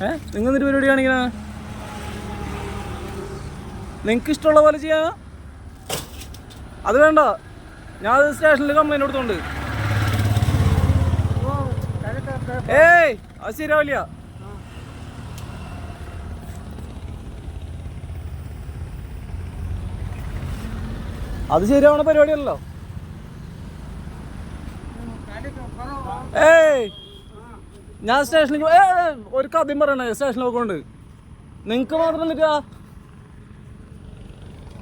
ഏ? നിങ്ങൾ എന്നിട്ട് പരിപാടി കാണിക്കണ? നിങ്ങൾക്ക് ഇഷ്ടമുള്ള പോലെ ചെയ്യാ. അത് വേണ്ട. ഞാൻ അത് സ്റ്റേഷനിൽ കംപ്ലൈന്റ് കൊടുത്തോണ്ട്. ഏയ് അത് ശരിയാവില്ല അത് ശരിയാവണ പരിപാടിയല്ലോ ഏയ് ഞാൻ സ്റ്റേഷനിലേക്ക് ഒരു കഥയും പറയണേ സ്റ്റേഷനിൽ കൊണ്ട് നിങ്ങക്ക് മാത്രം നിൽക്കുക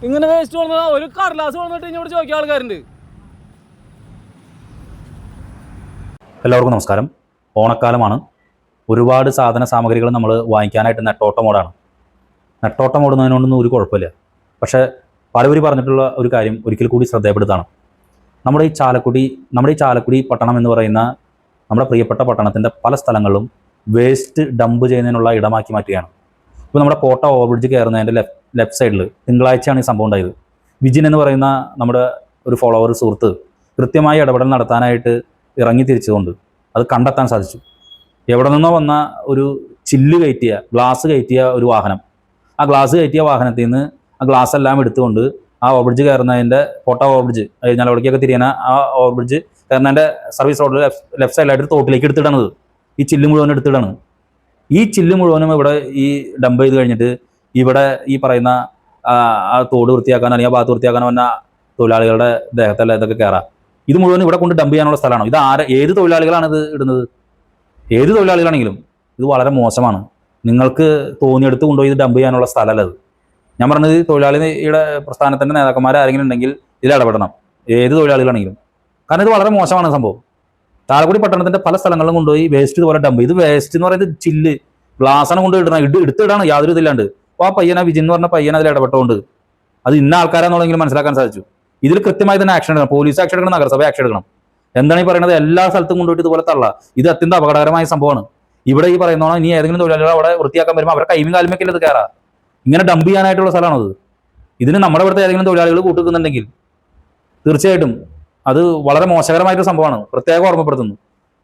ഇങ്ങനെ വേസ്റ്റ് വന്നത് ഒരു കടലാസ് വന്നിട്ട് ഇങ്ങോട്ട് ചോദിക്കുക ആൾക്കാരുണ്ട്. എല്ലാവർക്കും നമസ്കാരം. ഓണക്കാലമാണ്. ഒരുപാട് സാധന സാമഗ്രികൾ നമ്മൾ വാങ്ങിക്കാനായിട്ട് നെട്ടോട്ടം ഓടാണ്. നെട്ടോട്ടം ഓടുന്നതിനോടൊന്നും ഒരു കുഴപ്പമില്ല. പക്ഷേ പലവരും പറഞ്ഞിട്ടുള്ള ഒരു കാര്യം ഒരിക്കൽ കൂടി ശ്രദ്ധയപ്പെടുത്താണ്. നമ്മുടെ ഈ ചാലക്കുടി നമ്മുടെ ഈ ചാലക്കുടി പട്ടണം എന്ന് പറയുന്ന നമ്മുടെ പ്രിയപ്പെട്ട പട്ടണത്തിന്റെ പല സ്ഥലങ്ങളിലും വേസ്റ്റ് ഡംപ് ചെയ്യുന്നതിനുള്ള ഇടമാക്കി മാറ്റുകയാണ്. ഇപ്പോൾ നമ്മുടെ കോട്ട ഓവർബ്രിഡ്ജ് കയറുന്നതിന്റെ ലെഫ്റ്റ് ലെഫ്റ്റ് സൈഡിൽ തിങ്കളാഴ്ചയാണ് ഈ സംഭവം ഉണ്ടായത്. വിജിൻ എന്ന് പറയുന്ന നമ്മുടെ ഒരു ഫോളോവർ സുഹൃത്ത് കൃത്യമായി ഇടപെടൽ നടത്താനായിട്ട് ഇറങ്ങി തിരിച്ചുകൊണ്ട് അത് കണ്ടെത്താൻ സാധിച്ചു. എവിടെ നിന്നോ വന്ന ഒരു ചില്ല് കയറ്റിയ ഗ്ലാസ് കയറ്റിയ ഒരു വാഹനം. ആ ഗ്ലാസ് കയറ്റിയ വാഹനത്തിൽ നിന്ന് ആ ഗ്ലാസ് എല്ലാം എടുത്തുകൊണ്ട് ആ ഓവർബ്രിഡ്ജ് കയറുന്നതിന്റെ കോട്ട ഓവർബ്രിഡ്ജ് അവിടേക്കൊക്കെ തിരിയാൻ ആ ഓവർബ്രിഡ്ജ് കയറുന്നതിന്റെ സർവീസ് റോഡിൽ ലെഫ്റ്റ് സൈഡിലായിട്ട് തോട്ടിലേക്ക് എടുത്തിടണത്. ഈ ചില്ല് മുഴുവൻ എടുത്തിടണത് ഈ ചില്ല് മുഴുവനും ഇവിടെ ഈ ഡംപ് ചെയ്ത് കഴിഞ്ഞിട്ട് ഇവിടെ ഈ പറയുന്ന ആ തോട് വൃത്തിയാക്കാൻ അല്ലെങ്കിൽ ആ ഭാഗത്ത് വൃത്തിയാക്കാൻ വന്ന തൊഴിലാളികളുടെ ദേഹത്തല്ല ഇതൊക്കെ കയറാം. ഇത് മുഴുവൻ ഇവിടെ കൊണ്ട് ഡംപ് ചെയ്യാനുള്ള സ്ഥലമാണ്. ഇത് ആരെ ഏത് തൊഴിലാളികളാണ് ഇത് ഇടുന്നത്? ഏത് തൊഴിലാളികളാണെങ്കിലും ഇത് വളരെ മോശമാണ്. നിങ്ങൾക്ക് തോന്നിയെടുത്ത് കൊണ്ടുപോയി ഇത് ഡംപ് ചെയ്യാനുള്ള സ്ഥലമല്ല അത് ഞാൻ പറഞ്ഞത് തൊഴിലാളിയുടെ പ്രസ്ഥാനത്തിന്റെ നേതാക്കന്മാർ ആരെങ്കിലും ഉണ്ടെങ്കിൽ ഇതിൽ ഇടപെടണം. ഏത് തൊഴിലാളികളാണെങ്കിലും. കാരണം ഇത് വളരെ മോശമാണ് സംഭവം. ചാലക്കുടി പട്ടണത്തിന്റെ പല സ്ഥലങ്ങളിലും കൊണ്ടുപോയി വേസ്റ്റ് ഇതുപോലെ ഡംപ് ഇത് വേസ്റ്റ് എന്ന് പറയുന്നത് ചില്ല് ഗ്ലാസ്സാണ് കൊണ്ട് ഇടണം ഇട്ട് എടുത്തിടാണ് യാതൊരു ഇതില്ലാണ്ട് ആ പയ്യനാ വിജയൻ എന്ന് പറഞ്ഞ പയ്യൻ അതിൽ ഇടപെട്ടുകൊണ്ട് അത് ഇന്ന ആൾക്കാരാണെന്നുള്ളെങ്കിലും മനസ്സിലാക്കാൻ സാധിച്ചു. ഇതിൽ കൃത്യമായി തന്നെ ആക്ഷൻ എടുക്കണം. പോലീസ് ആക്ഷൻ എടുക്കണം നഗരസഭ ആക്ഷൻ എടുക്കണം. എന്താണ് ഈ പറയുന്നത്? എല്ലാ സ്ഥലത്തും കൊണ്ടുപോയിട്ട് ഇതുപോലെ തള്ള. ഇത് അത്യന്തം അപകടകരമായ സംഭവമാണ്. ഇവിടെ ഈ പറയുന്നോണം ഇനി ഏതെങ്കിലും തൊഴിലാളികൾ അവിടെ വൃത്തിയാക്കാൻ വരുമ്പോൾ അവരുടെ കൈമി കാലുമൊക്കെ ഇത് കയറാം ഇങ്ങനെ ഡംപ് ചെയ്യാനായിട്ടുള്ള സ്ഥലമാണത്. ഇതിന് നമ്മുടെ ഇവിടുത്തെ ഏതെങ്കിലും തൊഴിലാളികൾ കൂട്ടുക്കുന്നുണ്ടെങ്കിൽ തീർച്ചയായിട്ടും അത് വളരെ മോശകരമായിട്ടൊരു സംഭവമാണ്. പ്രത്യേകം ഓർമ്മപ്പെടുത്തുന്നു.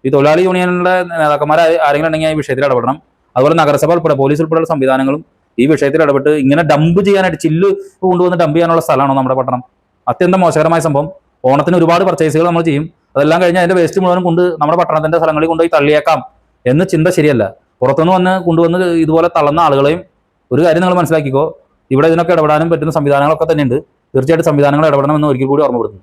ഈ തൊഴിലാളി യൂണിയനിലെ നേതാക്കന്മാർ ആരെങ്കിലും ഉണ്ടെങ്കിൽ ഈ വിഷയത്തിൽ ഇടപെടണം. അതുപോലെ നഗരസഭ ഉൾപ്പെടെ പോലീസ് ഉൾപ്പെടെയുള്ള സംവിധാനങ്ങളും ഈ വിഷയത്തിൽ ഇടപെട്ട് ഇങ്ങനെ ഡംപ് ചെയ്യാനായിട്ട് ചില്ല് കൊണ്ടുവന്ന് ഡംപ് ചെയ്യാനുള്ള സ്ഥലമാണോ നമ്മുടെ പട്ടണം. അത്യന്തം മോശകരമായ സംഭവം. ഓണത്തിന് ഒരുപാട് പർച്ചേസുകൾ നമ്മൾ ചെയ്യും. അതെല്ലാം കഴിഞ്ഞ് അതിന്റെ വേസ്റ്റ് മുഴുവനും കൊണ്ട് നമ്മുടെ പട്ടണത്തിന്റെ സ്ഥലങ്ങളിൽ കൊണ്ടുപോയി തള്ളിയേക്കാം എന്ന് ചിന്ത ശരിയല്ല. പുറത്തുനിന്ന് വന്ന് കൊണ്ടുവന്ന് ഇതുപോലെ തള്ളുന്ന ആളുകളെയും ഒരു കാര്യം നിങ്ങൾ മനസ്സിലാക്കിക്കോ. ഇവിടെ ഇതിനൊക്കെ ഇടപെടാനും പറ്റുന്ന സംവിധാനങ്ങളൊക്കെ തന്നെയുണ്ട്. തീർച്ചയായിട്ടും സംവിധാനങ്ങൾ ഇടപെടണമെന്ന് ഒരിക്കൽ കൂടി ഓർമ്മപ്പെടുത്തുന്നു.